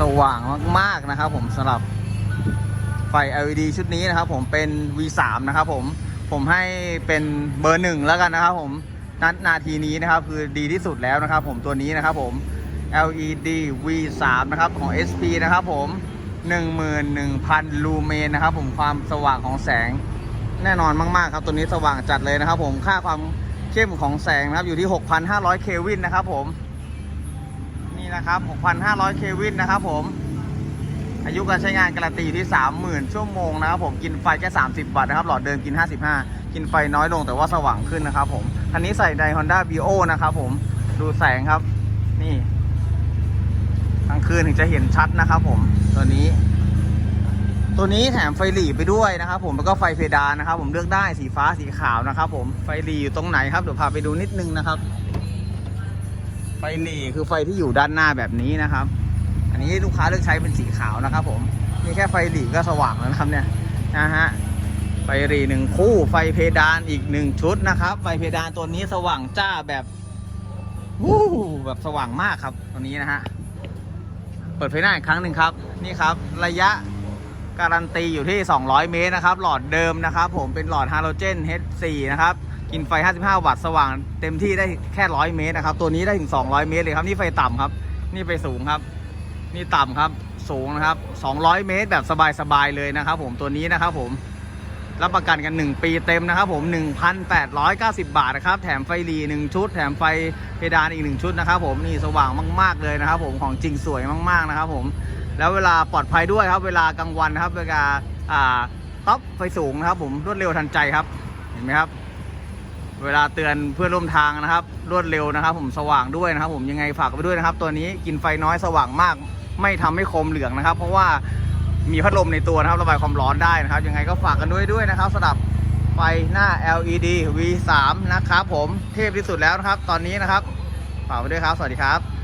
สว่างมากๆนะครับ ผมสำหรับไฟ LED ชุดนี้นะครับผมเป็น V3 นะครับผมผมให้เป็นเบอร์หนึ่งแล้วกันนะครับ ผมนัดนาทีนี้นะครับ คือดีที่สุดแล้วนะครับ ผมตัวนี้นะครับผม LED V3 นะครับของ SP นะครับผม 11,000 ลูเมนนะครับ ผมความสว่างของแสงแน่นอนมากๆครับตัวนี้สว่างจัดเลยนะครับ ผมค่าความเข้มของแสงนะครับอยู่ที่ 6,500 เควินนะครับ ผม นะครับ 6,500 เควินนะครับผม อายุการใช้งานการันตีที่ 30,000 ชั่วโมงนะครับผม กินไฟแค่ 30 วัตต์นะครับ หลอดเดิมกิน 55 กินไฟน้อยลงแต่ว่าสว่างขึ้นนะครับผม คันนี้ใส่ใน Honda Vio นะครับผม ดูแสงครับ นี่กลางคืนถึงจะเห็นชัดนะครับผม ตัวนี้ ตัวนี้แถมไฟหลีไปด้วยนะครับผม แล้วก็ไฟเพดานนะครับ ผมเลือกได้สีฟ้าสีขาวนะครับผม ไฟหลีอยู่ตรงไหนครับ เดี๋ยวพาไปดูนิดนึงนะครับ ไฟหลีคือไฟที่อยู่ด้านหน้าแบบนี้นะครับ อันนี้ลูกค้าเลือกใช้เป็นสีขาวนะครับ ผมนี่แค่ไฟหลีก็สว่างแล้วนะครับเนี่ยนะฮะไฟหลีหนึ่งคู่ ไฟเพดานอีกหนึ่งชุดนะครับ ไฟเพดานตัวนี้สว่างจ้าแบบวู้แบบสว่างมากครับตัวนี้นะฮะเปิดไฟหน้าอีกครั้งหนึ่งครับ นี่ครับ ระยะการันตีอยู่ที่ 200 เมตรนะครับ หลอดเดิมนะครับ ผมเป็นหลอดฮาโลเจน H4 นะครับ กินไฟ 55 วัตต์สว่างเต็มที่ได้แค่ 100 เมตรนะครับ ตัวนี้ได้ถึง 200 เมตรเลยครับ นี่ไฟต่ำครับ นี่ไฟสูงครับ นี่ต่ำครับ สูงนะครับ 200 เมตรแบบสบายๆเลยนะครับ ผมตัวนี้นะครับผม รับประกันกัน 1 ปีเต็มนะครับผม 1,890 บาทนะครับ แถมไฟรี 1 ชุด แถมไฟเพดานอีก 1 ชุดนะครับ ผม นี่สว่างมาก ๆ เลยนะครับ ผม ของจริงสวยมากๆนะครับ ผม แล้วเวลาปลอดภัยด้วยครับ เวลากลางวันครับ เวลา อ่าท็อปไฟสูงนะครับ ผม รวดเร็วทันใจครับ เห็นไหมครับ เวลาเตือนเพื่อนร่วมทางนะครับ รวดเร็วนะครับ ผมสว่างด้วยนะครับ ผมยังไงฝากไปด้วยนะครับ ตัวนี้กินไฟน้อยสว่างมาก ไม่ทำให้โคมเหลืองนะครับ เพราะว่ามีพัดลมในตัวนะครับ ระบายความร้อนได้นะครับ ยังไงก็ฝากกันด้วยด้วยนะครับสำหรับไฟหน้า LED V3 นะครับผมเทพที่สุดแล้วนะครับ ตอนนี้นะครับฝากไปด้วยครับ สวัสดีครับ